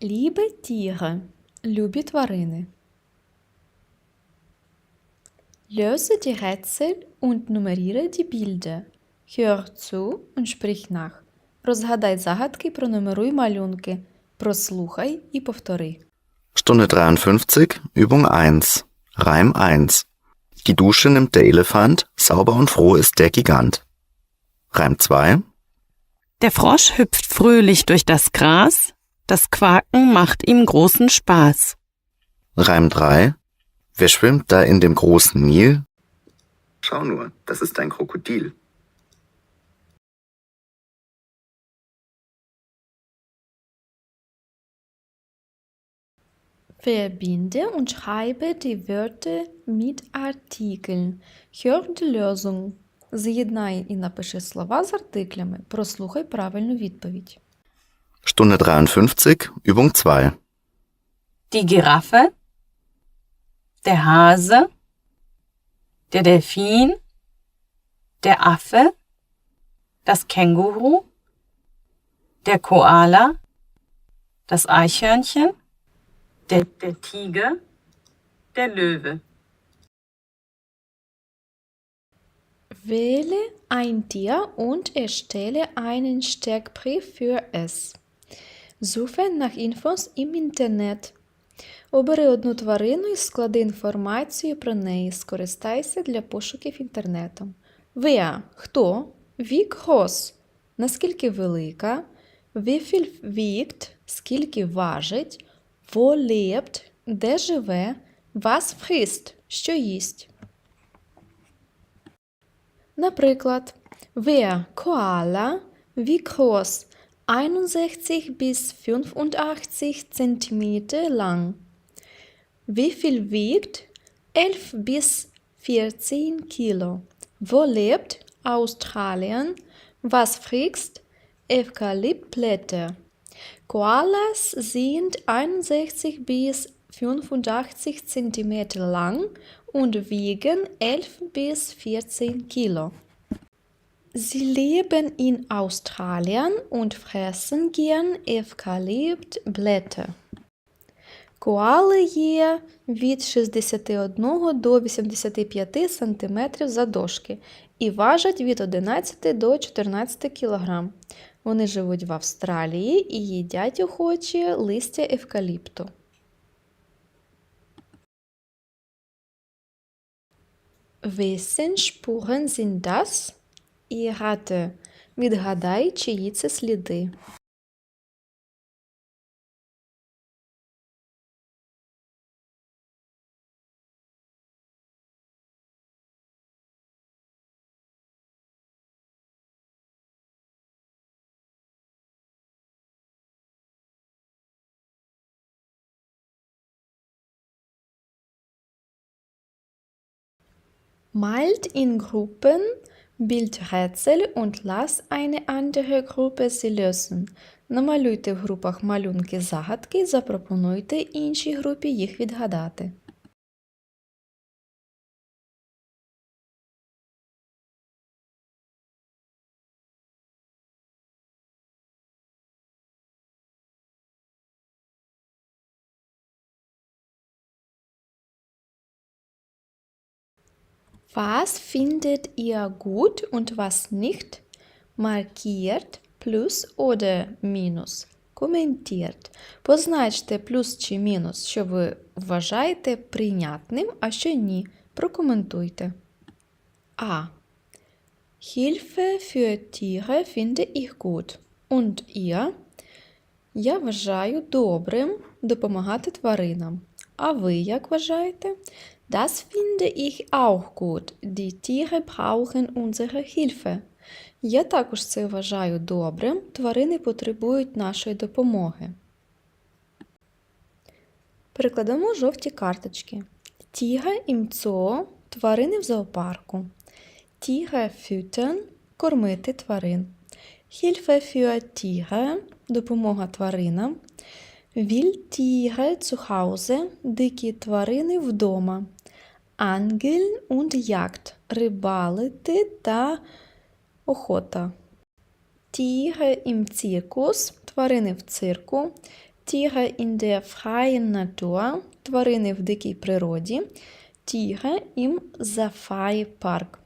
Liebe Tiere, любі тварини. Löse die Rätsel und nummeriere die Bilder. Hör zu und sprich nach. Розгадай загадки, пронумеруй малюнки. Прослухай і повтори. Stunde 53, Übung 1. Reim 1. Die Dusche nimmt der Elefant, sauber und froh ist der Gigant. Reim 2. Der Frosch hüpft fröhlich durch das Gras, das Quaken macht ihm großen Spaß. Reim 3. Wer schwimmt da in dem großen Nil? Schau nur, das ist ein Krokodil. Verbinde und schreibe die Wörter mit Artikeln. Hör die Lösung. З'єднай і напиши слова з артиклями. Прослухай правильну відповідь. Stunde 53, Übung 2. Die Giraffe, der Hase, der Delfin, der Affe, das Känguru, der Koala, das Eichhörnchen, der, der Tiger, der Löwe. Wähle ein Tier und erstelle einen Steckbrief für es. Suche nach Infos im Internet. Обери одну тварину і склади інформацію про неї. Скористайся для пошуків інтернетом. Wer – хто? Wie groß – наскільки велика. Wie wiegt – скільки важить. Wo де живе. Was frisst – що їсть. Наприклад, wer Koala, wie groß? 61 bis 85 cm lang. Wie viel wiegt? 11 bis 14 Kilo. Wo lebt? Australien. Was frisst? Eukalyptblätter. Koalas sind 61 bis 85 cm lang und wiegen 11 bis 14 Kilo. Sie leben in Australien und fressen gern Eukalyptblätter. Коали є від 61 до 85 см задовжки і важать від 11 до 14 кг. Вони живуть в Австралії і їдять охочі листя евкаліпту. Wessen Spuren sind das? Ігате. Відгадай, чиї це сліди. Malt in Gruppen, bild Rätsel und lass eine andere Gruppe sie lösen. Намалюйте в групах малюнки загадки, запропонуйте іншій групі їх відгадати. Was findet ihr gut und was nicht? Markiert плюс oder мінус. Коментуйте. Позначте плюс чи мінус, що ви вважаєте прийнятним, а що ні. Прокоментуйте. А. Hilfe für Tiere finde ich gut. Und ihr? Я вважаю добрим допомагати тваринам. А ви як вважаєте? Das finde ich auch gut. Die Tiere brauchen unsere Hilfe. Я також це вважаю добрим. Тварини потребують нашої допомоги. Перекладемо жовті карточки. Im Zoo – тварини в зоопарку. Tiere füttern – кормити тварин. Hilfe für Tiere – допомога тваринам. Wildtiere zu Hause – дикі тварини вдома. Angeln und Jagd – рибалити та охота. Tiere im Zirkus – тварини в цирку. Tiere in der freien Natur, тварини в дикій природі, Tiere im Safari Park,